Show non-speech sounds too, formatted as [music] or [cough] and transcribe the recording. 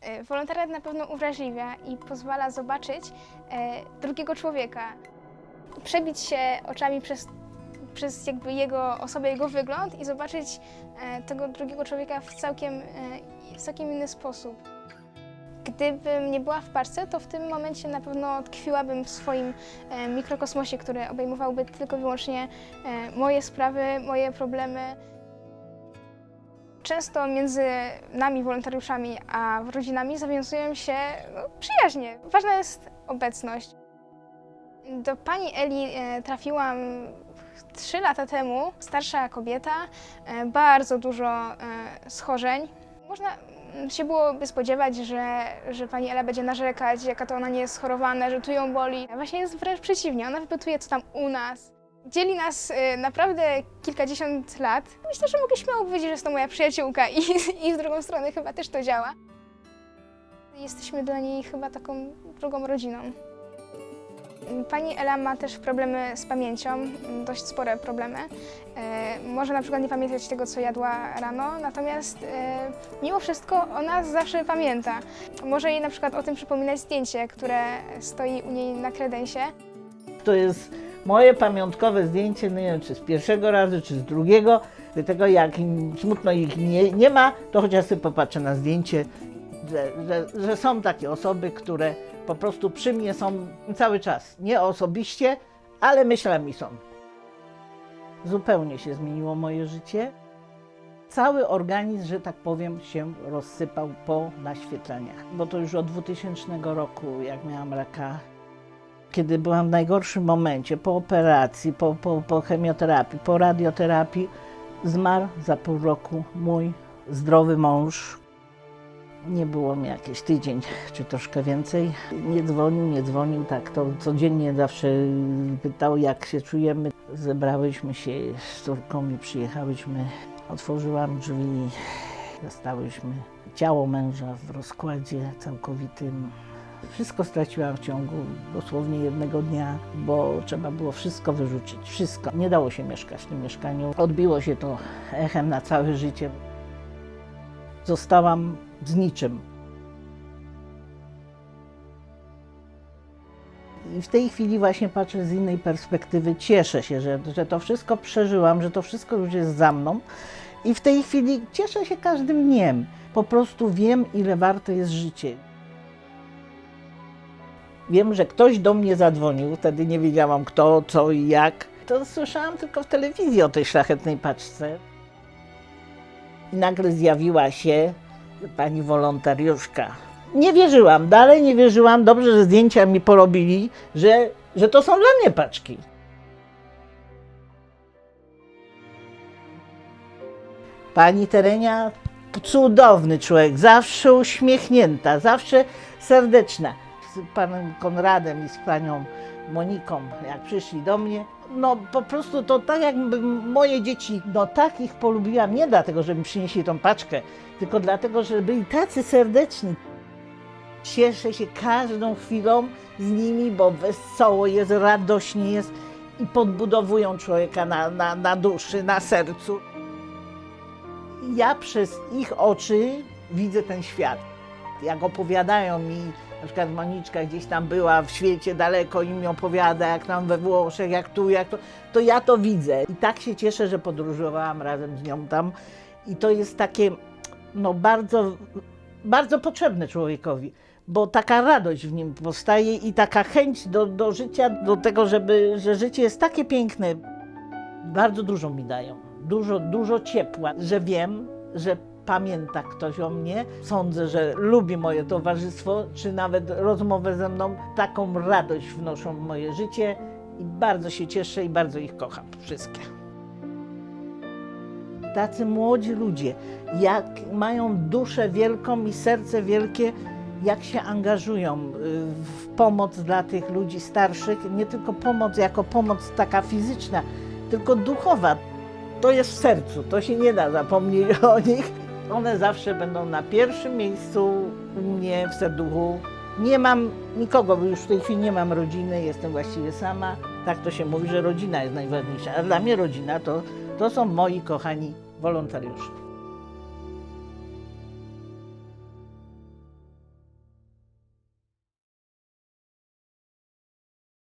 E, Wolontariat na pewno uwrażliwia i pozwala zobaczyć e, drugiego człowieka. Przebić się oczami przez, przez jakby jego osobę, jego wygląd i zobaczyć e, tego drugiego człowieka w całkiem, w całkiem inny sposób. Gdybym nie była w parce, to w tym momencie na pewno tkwiłabym w swoim mikrokosmosie, który obejmowałby tylko i wyłącznie moje sprawy, moje problemy. Często między nami, wolontariuszami, a rodzinami zawiązują się no, przyjaźnie. Ważna jest obecność. Do pani Eli e, trafiłam trzy lata temu. Starsza kobieta, e, bardzo dużo e, schorzeń. Można się byłoby spodziewać, że, że pani Ela będzie narzekać, jaka to ona nie jest schorowana, że tu ją boli. Właśnie jest wręcz przeciwnie. Ona wypytuje, co tam u nas. Dzieli nas y, naprawdę kilkadziesiąt lat. Myślę, że mogę śmiało powiedzieć, że jest to moja przyjaciółka i, i z drugą strony chyba też to działa. Jesteśmy dla niej chyba taką drugą rodziną. Pani Ela ma też problemy z pamięcią, dość spore problemy. E, może na przykład nie pamiętać tego, co jadła rano, natomiast e, mimo wszystko ona zawsze pamięta. Może jej na przykład o tym przypominać zdjęcie, które stoi u niej na kredensie. To jest moje pamiątkowe zdjęcie, nie wiem czy z pierwszego razu, czy z drugiego. Dlatego jak smutno ich nie, nie ma, to chociaż sobie popatrzę na zdjęcie, że, że, że są takie osoby, które po prostu przy mnie są cały czas. Nie osobiście, ale myślami są. Zupełnie się zmieniło moje życie. Cały organizm, że tak powiem, się rozsypał po naświetleniach. Bo to już od 2000 roku, jak miałam raka, kiedy byłam w najgorszym momencie, po operacji, po, po, po chemioterapii, po radioterapii, zmarł za pół roku mój zdrowy mąż. Nie było mi jakiś tydzień, czy troszkę więcej. Nie dzwonił, nie dzwonił, tak to codziennie zawsze pytał, jak się czujemy. Zebrałyśmy się z córką i przyjechałyśmy. Otworzyłam drzwi, zastałyśmy ciało męża w rozkładzie całkowitym. Wszystko straciłam w ciągu dosłownie jednego dnia, bo trzeba było wszystko wyrzucić. Wszystko. Nie dało się mieszkać w tym mieszkaniu. Odbiło się to echem na całe życie. Zostałam z niczym. I w tej chwili właśnie patrzę z innej perspektywy. Cieszę się, że, że to wszystko przeżyłam, że to wszystko już jest za mną. I w tej chwili cieszę się każdym dniem. Po prostu wiem, ile warte jest życie. Wiem, że ktoś do mnie zadzwonił, wtedy nie wiedziałam kto, co i jak. To słyszałam tylko w telewizji o tej szlachetnej paczce. I nagle zjawiła się pani wolontariuszka. Nie wierzyłam, dalej nie wierzyłam. Dobrze, że zdjęcia mi porobili, że, że to są dla mnie paczki. Pani Terenia, cudowny człowiek, zawsze uśmiechnięta, zawsze serdeczna. Z panem Konradem i z panią Moniką, jak przyszli do mnie, no po prostu to tak jakby moje dzieci, no tak ich polubiłam, nie dlatego, że mi przynieśli tą paczkę, tylko dlatego, że byli tacy serdeczni. Cieszę się każdą chwilą z nimi, bo wesoło jest, radośnie jest i podbudowują człowieka na, na, na duszy, na sercu. Ja przez ich oczy widzę ten świat. Jak opowiadają mi, na przykład Moniczka gdzieś tam była w świecie daleko i mi opowiada, jak tam we Włoszech, jak tu, jak to, to ja to widzę. I tak się cieszę, że podróżowałam razem z nią tam. I to jest takie, no bardzo, bardzo potrzebne człowiekowi, bo taka radość w nim powstaje i taka chęć do, do życia, do tego, żeby, że życie jest takie piękne. Bardzo dużo mi dają, dużo, dużo ciepła, że wiem, że pamięta ktoś o mnie. Sądzę, że lubi moje towarzystwo, czy nawet rozmowę ze mną. Taką radość wnoszą w moje życie i bardzo się cieszę i bardzo ich kocham, wszystkie. Tacy młodzi ludzie, jak mają duszę wielką i serce wielkie, jak się angażują y, w pomoc dla tych ludzi starszych, nie tylko pomoc jako pomoc taka fizyczna, tylko duchowa. To jest w sercu, to się nie da zapomnieć [laughs] o nich. One zawsze będą na pierwszym miejscu u mnie w serduchu. Nie mam nikogo, bo już w tej chwili nie mam rodziny, jestem właściwie sama. Tak to się mówi, że rodzina jest najważniejsza. A dla mnie rodzina to, to są moi kochani wolontariusze.